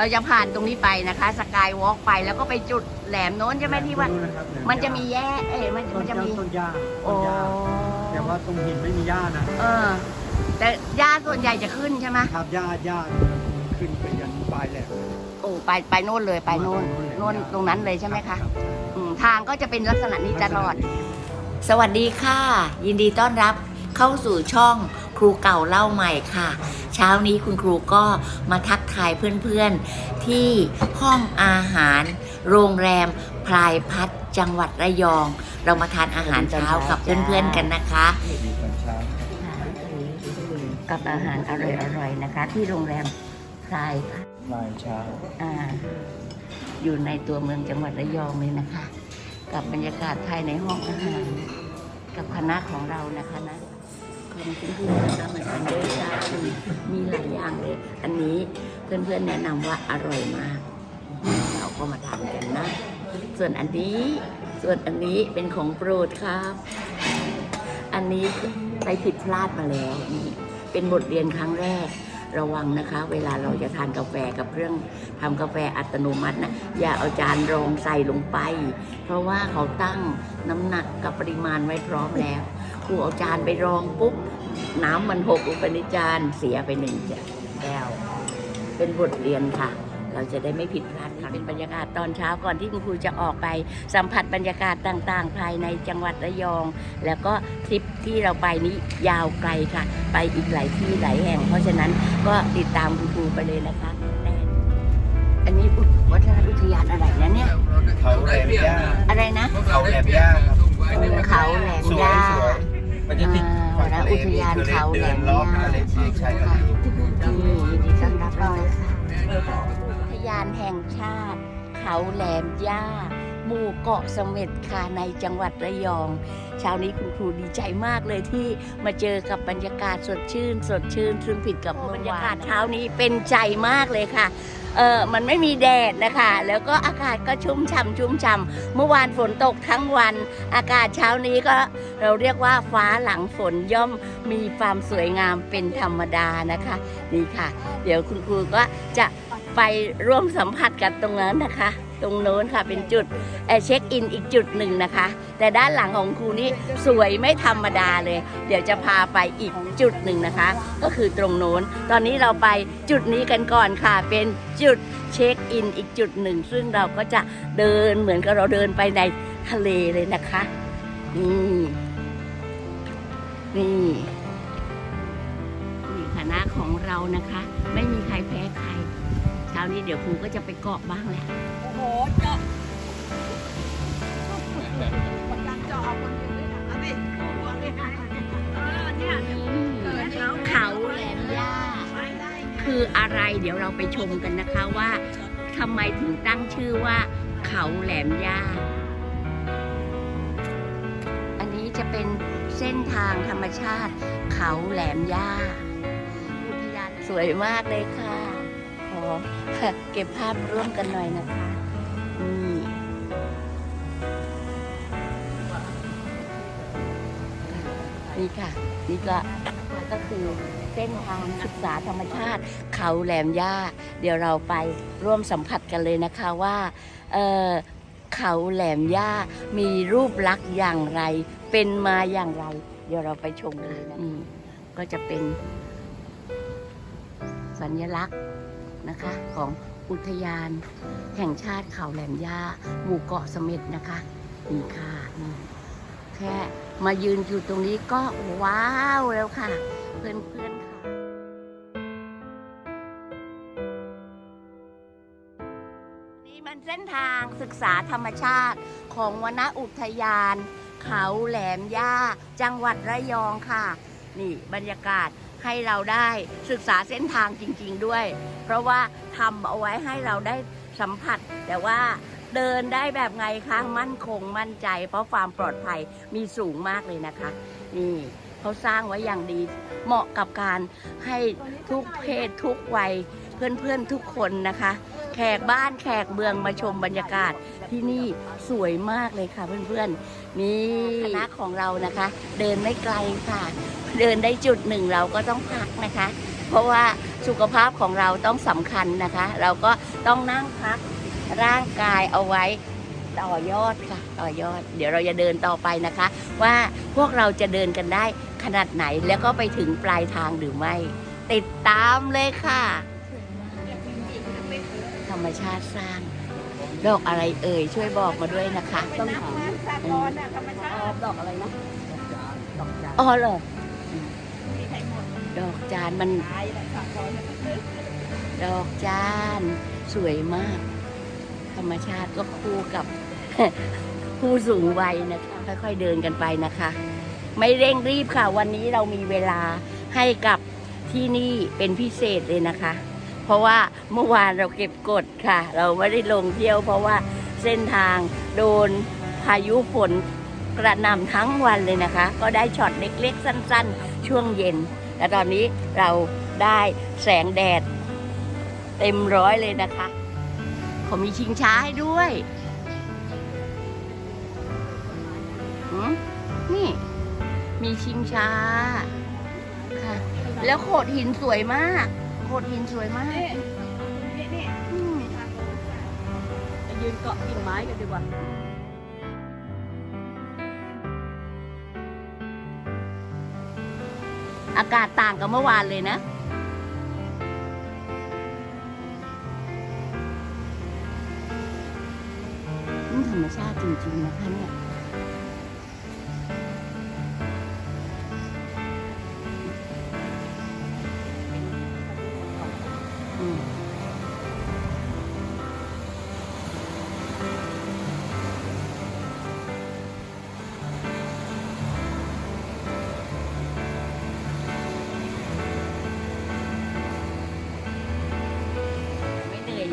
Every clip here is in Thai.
เราจะผ่านตรงนี้ไปนะคะสกายวอล์กไปแล้วก็ไปจุดแหลมโน้นใช่ไหมที่ว่านะครับแหลมันจะมีแย่เอ้ยมันต้มันนจะมีต้นหญ้าโอ้ต้นหญ้าแต่ว่าตรงหินไม่มีหญ้านะเออ แต่หญ้าส่วนใหญ่จะขึ้นใช่ไหมครับหญ้าหญ้าขึ้นไปยันปลายแหลมโอ้ไปไปโน่นเลยไปโน่นโน่นตรงนั้นเลยใช่ไหมคะรับอืมทางก็จะเป็นลักษณะนี้ตลอดลักษณะนี้สวัสดีค่ะ ยินดีต้อนรับเข้าสู่ช่อง ครูเก่าเล่าใหม่ค่ะ เช้านี้คุณครูก็มาทักทายเพื่อนๆ ที่ห้องอาหาร โรงแรมพลายพัฒน์จังหวัดระยอง เรามาทานอาหารเช้ากับเพื่อนๆกันนะคะมีตอนเช้ากับอาหารอร่อยๆนะคะ ที่โรงแรมพลายพัฒน์ลายเช้าอ่าอยู่ในตัวเมืองจังหวัดระยองเลยนะคะ กับบรรยากาศภายในห้องอาหารกับคณะของเรานะคะนะ คนคุณครูนะคะเหมือนกันด้วยค่ะมีหลายอย่างเลย อันนี้เพื่อนๆแนะนำว่าอร่อยมาก เราก็มาทานกันนะ ส่วนอันนี้ส่วนอันนี้เป็นของโปรดครับ อันนี้ไปผิดพลาดมาแล้วนี่เป็นบทเรียนครั้งแรกระวังนะคะ เวลาเราจะทานกาแฟกับเครื่องทำกาแฟอัตโนมัตินะอย่าเอาจานรองใส่ลงไป เพราะว่าเขาตั้งน้ำหนักกับปริมาณไว้พร้อมแล้ว ครูเอาจานไปรองปุ๊บ น้ำมันหกลงไปในจานเสียไปหนึ่งแก้ว เป็นบทเรียนค่ะ เราจะได้ไม่ผิดพลาดค่ะเป็นบรรยากาศตอนเช้าก่อนที่คุณครูจะออกไปสัมผัสบรรยากาศต่างๆ ภายในจังหวัดระยอง แล้วก็ทริปที่เราไปนี้ยาวไกลค่ะ ไปอีกหลายที่หลายแห่ง เพราะฉะนั้นก็ติดตามคุณครูไปเลยนะคะแน่อันนี้อุทวัฒนอุทยานอะไรนะเนี่ยเขาแหลมหญ้าอะไรนะ เขาแหลมหญ้าครับเขาแหลมสวยย่าสวย มันจะติดอ่าวนอุทยานเขาแหลมเดินรอบย่าทะเลจีนชายทะเลนี่ยินดีต้อนรับเราเลยค่ะอุทยานแห่งชาติ เขาแหลมย่าหมู่เกาะเสม็ดค่ะในจังหวัดระยอง เช้านี้คุณครูดีใจมากเลยที่มาเจอกับบรรยากาศสดชื่น สดชื่นซึ่งผิดกับเมื่อวานบรรยากาศเช้านี้เป็นใจมากเลยค่ะเออมันไม่มีแดดนะคะ แล้วก็อากาศก็ชุ่มฉ่ำชุ่มฉ่ำเมื่อวานฝนตกทั้งวัน อากาศเช้านี้ก็เราเรียกว่าฟ้าหลังฝนย่อมมีความสวยงามเป็นธรรมดานะคะนี่ค่ะ เดี๋ยวคุณครูก็จะไปร่วมสัมผัสกับตรงนั้นนะคะ ตรงโน้นค่ะเป็นจุดเเช็คอินอีกจุดหนึ่งนะคะ แต่ด้านหลังของครูนี่สวยไม่ธรรมดาเลย เดี๋ยวจะพาไปอีกจุดหนึ่งนะคะ ก็คือตรงโน้น ตอนนี้เราไปจุดนี้กันก่อนค่ะ เป็นจุดเช็คอินอีกจุดหนึ่ง ซึ่งเราก็จะเดินเหมือนกับเราเดินไปในทะเลเลยนะคะนี่นี่นี่คณะของเรานะคะ ไม่มีใครแพ้ใคร เช้านี้เดี๋ยวครูก็จะไปเกาะบ้างแหละ โอ้โหเจาะกำลังเจาะเอาคนเดียวด้วยนะเอาสิหัวเลยนะเออเนี่ยเกิดแล้วเขาแหลมย่า ไม่ได้ไงคืออะไรเดี๋ยวเราไปชมกันนะคะว่าทำไมถึงตั้งชื่อว่า เขาแหลมย่า อันนี้จะเป็นเส้นทางธรรมชาติ เขาแหลมย่าอุทยานสวยมากเลยค่ะ ขอเก็บภาพร่วมกันหน่อยนะคะนี่นี่ค่ะ นี่ก็ก็คือเส้นทางศึกษาธรรมชาติเขาแหลมย่า เดี๋ยวเราไปร่วมสัมผัสกันเลยนะคะว่าเอ่อเขาแหลมย่ามีรูปลักษณ์อย่างไร เป็นมาอย่างไร เดี๋ยวเราไปชมกันเลยนะนี่ก็จะเป็นสัญลักษณ์ นะคะของอุทยานแห่งชาติเขาแหลมย่าหมู่เกาะเสม็ดนะคะนี่ค่ะนี่แค่มายืนอยู่ตรงนี้ก็ว้าวแล้วค่ะ เพื่อนๆค่ะนี่มันเส้นทางศึกษาธรรมชาติของวนอุทยาน เขาแหลมย่า จังหวัดระยองค่ะ นี่บรรยากาศ ให้เราได้ศึกษาเส้นทางจริง ๆด้วย เพราะว่าทำเอาไว้ให้เราได้สัมผัส แต่ว่าเดินได้แบบไงคะมั่นคงมั่นใจ เพราะความปลอดภัยมีสูงมากเลยนะคะ นี่เขาสร้างไว้อย่างดี เหมาะกับการให้ทุกเพศทุกวัยเพื่อนๆทุกคนนะคะ แขกบ้านแขกเมืองมาชมบรรยากาศที่นี่สวยมากเลยค่ะเพื่อนๆ นี่คณะของเรานะคะ เดินไม่ไกลค่ะ เดินได้จุดหนึ่งเราก็ต้องพักนะคะ เพราะว่าสุขภาพของเราต้องสำคัญนะคะ เราก็ต้องนั่งพักร่างกายเอาไว้ต่อยอดค่ะ ต่อยอด เดี๋ยวเราจะเดินต่อไปนะคะ ว่าพวกเราจะเดินกันได้ขนาดไหนแล้วก็ไปถึงปลายทางหรือไม่ ติดตามเลยค่ะ ธรรมชาติสร้าง ดอกอะไรเอ่ยช่วยบอกมาด้วยนะคะ ต้องถามสากลน่ะธรรมชาติดอกอะไรนะอ๋อเหรอมีใครหมดดอกจานมันตายแหละสากลน่ะก็คือดอกจานสวยมาก ธรรมชาติก็คู่กับผู้สูงวัยนะคะค่อยๆเดินกันไปนะคะ ไม่เร่งรีบค่ะ วันนี้เรามีเวลาให้กับที่นี่เป็นพิเศษเลยนะคะเพ ราะว่าเมื่อวานเราเก็บกดค่ะ เราไม่ได้ลงเที่ยว เพราะว่าเส้นทางโดนพายุฝนกระหน่ำทั้งวันเลยนะคะ ก็ได้ช็อตเล็กๆ สั้นๆ ช่วงเย็นและตอนนี้เราได้แสงแดด เต็มร้อยเลยนะคะเขามีชิงช้าให้ด้วยนี่ มีชิงช้าค่ะ แล้วโขดหินสวยมาก โขดหินสวยมากนี่นี่นี่ยืนเกาะกิ่งไม้กันดีกว่าอากาศต่างกับเมื่อวานเลยนะ นี่ธรรมชาติจริงๆนะคะเนี่ย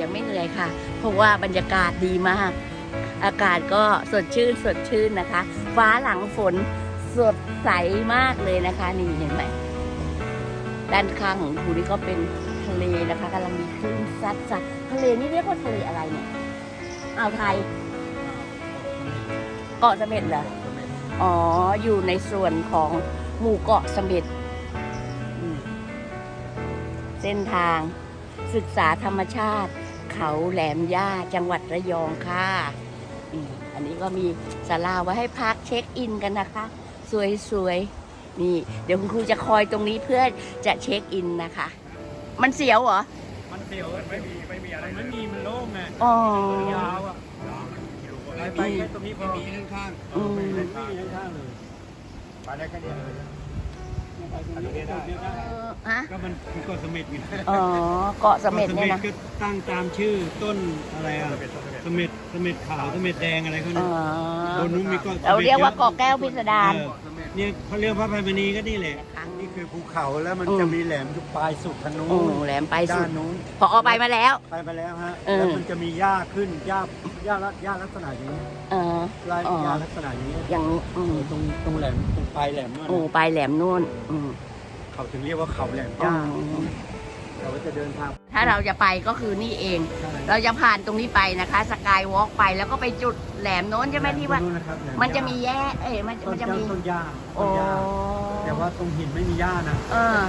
ยังไม่เหนื่อยค่ะ เพราะว่าบรรยากาศดีมาก อากาศก็สดชื่นสดชื่นนะคะ ฟ้าหลังฝนสดใสมากเลยนะคะ นี่เห็นไหมด้านข้างของคูนี่ก็เป็นทะเลนะคะกำลังมีคลื่นซัดซัดทะเลนี่เรียกว่าทะเลอะไรเนี่ยอ่าวไทยเกาะเสม็ดเหรออ๋อ อยู่ในส่วนของหมู่เกาะเสม็ดอืมเส้นทางศึกษาธรรมชาติ เขาแหลมย่าจังหวัดระยองค่ะอืมอันนี้ก็มีศาลาไว้ให้พักเช็คอินกันนะคะ สวยๆ นี่ เดี๋ยวคุณครูจะคอยตรงนี้เพื่อจะเช็คอินนะคะ มันเสียวเหรอ มันเสียวไม่มีไม่มีอะไรไม่มีมันโล่งไงอ๋อยาวอะไปไปแค่ตรงนี้พอมีข้างอืมไม่มีข้างเลยไปได้แค่เดียวเลยไปตรงนี้ได้เออ ฮะก็มันคือเกาะเสม็ดไงอ๋อเกาะเสม็ดเนี่ยนะ ก็ตั้งตามชื่อต้นอะไรอะเสม็ดเสม็ดขาวเสม็ดแดงอะไรเขาอ๋เนี่ยอบนนู้นมีเกาะเราเรียกว่าเกาะแก้วพิสดาร เออเนี่ยเขาเรียกพระไพมณีก็นี่แหละนี่คือภูเขาแล้วมันอืม จะมีแหลมอยู่ปลายสุดทางนู้โอ้นแหลมไปสุด้าดนนู้นพอไปมาแล้ว ไปมาแล้วฮะเออ แล้วมันจะมีหญ้าขึ้นหญ้าหญ้าลักหญ้าลักษณะอย่างนี้เออ ลายอ๋อ หญ้าลักษณะอย่างนี้อย่างนี้อืมตรงตรงแหลมตรงปลายแหลมนั่นโอ้น่ะไปแหลมนู่นอืม เขาถึงเรียกว่าเขาแหลมหอ๋อญ้าเราก็จะเดินทางถ้าเราจะไปก็คือนี่เอง เราจะผ่านตรงนี้ไปนะคะสกายวอล์กไปแล้วก็ไปจุดแหลมโน้นใช่ไหมที่ว่าตรงนะครับแหลมันจะมีแย่เอ้ยมันต้มันนจะมีต้นหญ้าโอ้ต้นหญ้าแต่ว่าตรงหินไม่มีหญ้านะเออ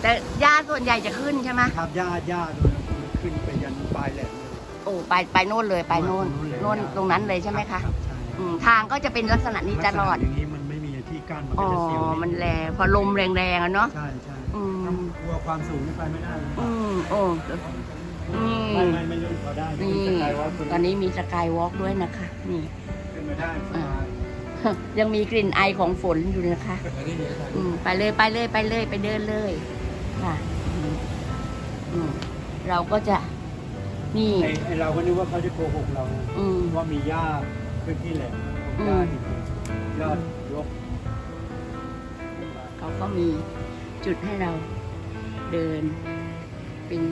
แต่หญ้าส่วนใหญ่จะขึ้นใช่ไหมครับหญ้าหญ้าตรงนั้นมันขึ้นไปยันปลายแหลมเลยโอ้ไปไปโน่นเลยไปโน่นเลยโน่นตรงนั้นเลยใช่ไหมคะรับใช่อืมทางก็จะเป็นลักษณะนี้ตลอดลั กษณะอย่างนี้มันไม่มีที่กั้นมันอ๋ก็อจะเสียวดมันแรงพอลมแรงๆอะเนาะ ใช่ใช่อืม ถ้ากลัวความสูงนี่ไปไม่ได้เลยอืมโอ้นี่ไม่ไม่ไม่ลื่นเขาได้นี่มีสกายวอล์กตอนนี้มีสกายวอล์กด้วยนะคะ นี่ ขึ้นมาได้สบายยังมีกลิ่นไอของฝนอยู่นะคะอืม ไปเลยไปเลยไปเลยไปเดินเลยค่ะอืมอืมเราก็จะ นี่ ไอ้ไอ้เราก็นึกว่าเขาจะโกหกเรานะอืม ว่ามีหญ้าขึ้นที่แหลมอืมหญ้าจริงๆยอดย ก เขาก็มีจุดให้เราเดินเป็น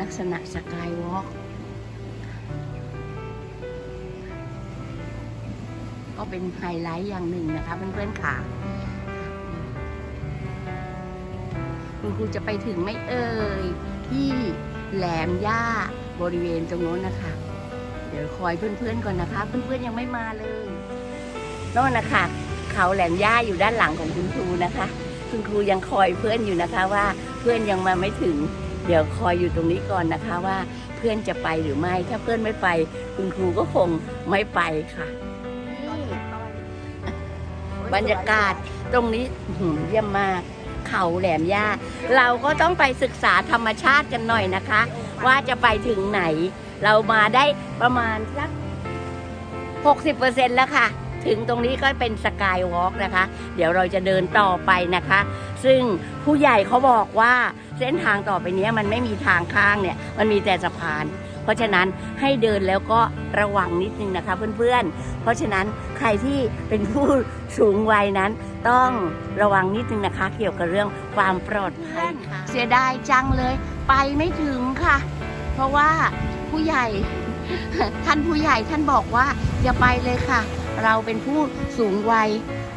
ลักษณะสกายวอล์กก็เป็นไฮไลท์อย่างหนึ่งนะคะเพื่อนๆค่ะ คุณครูจะไปถึงไม่เอ่ย ที่แหลมย่าบริเวณตรงโน้นนะคะ เดี๋ยวคอยเพื่อนๆก่อนนะคะ เพื่อนๆยังไม่มาเลยโน่นนะคะ เขาแหลมย่าอยู่ด้านหลังของคุณครูนะคะ คุณครูยังคอยเพื่อนอยู่นะคะว่าเพื่อนยังมาไม่ถึง เดี๋ยวคอยอยู่ตรงนี้ก่อนนะคะว่าเพื่อนจะไปหรือไม่ ถ้าเพื่อนไม่ไป คุณครูก็คงไม่ไปค่ะ บรรยากาศตรงนี้เยี่ยมมากเขาแหลมย่า เราก็ต้องไปศึกษาธรรมชาติกันหน่อยนะคะ ว่าจะไปถึงไหน เรามาได้ประมาณสัก 60%แล้วค่ะ ถึงตรงนี้ก็เป็นสกายวอล์กนะคะ เดี๋ยวเราจะเดินต่อไปนะคะ ซึ่งผู้ใหญ่เขาบอกว่าเส้นทางต่อไปนี้มันไม่มีทางข้างเนี่ย มันมีแต่สะพาน เพราะฉะนั้นให้เดินแล้วก็ระวังนิดนึงนะคะเพื่อนๆ เพราะฉะนั้นใครที่เป็นผู้สูงวัยนั้นต้องระวังนิดนึงนะคะ เกี่ยวกับเรื่องความปลอดภัยเสียดายจังเลย ไปไม่ถึงค่ะ เพราะว่าผู้ใหญ่ท่านผู้ใหญ่ท่านบอกว่าอย่าไปเลยค่ะ เราเป็นผู้สูงวัย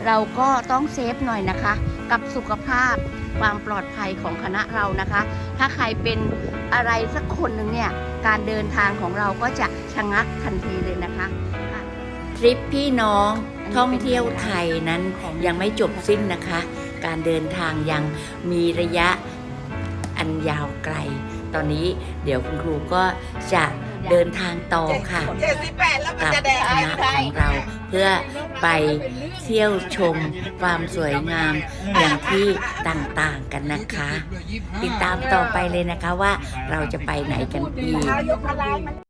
เราก็ต้องเซฟหน่อยนะคะ กับสุขภาพความปลอดภัยของคณะเรานะคะ ถ้าใครเป็นอะไรสักคนหนึ่งเนี่ย การเดินทางของเราก็จะชะงักทันทีเลยนะคะทริปพี่น้องท่องเที่ยวไทยนั้นยังไม่จบสิ้นนะคะ การเดินทางยังมีระยะอันยาวไกล ตอนนี้เดี๋ยวคุณครูก็จะ เดินทางต่อค่ะเจ็ดสิบแปดแล้วมันกับจะแดงคณะของเรา เพื่อไปเที่ยวชมความสวยงามอย่างที่ต่างๆกันนะคะ ติดตามต่อไปเลยนะคะว่าเราจะไปไหนกันอีก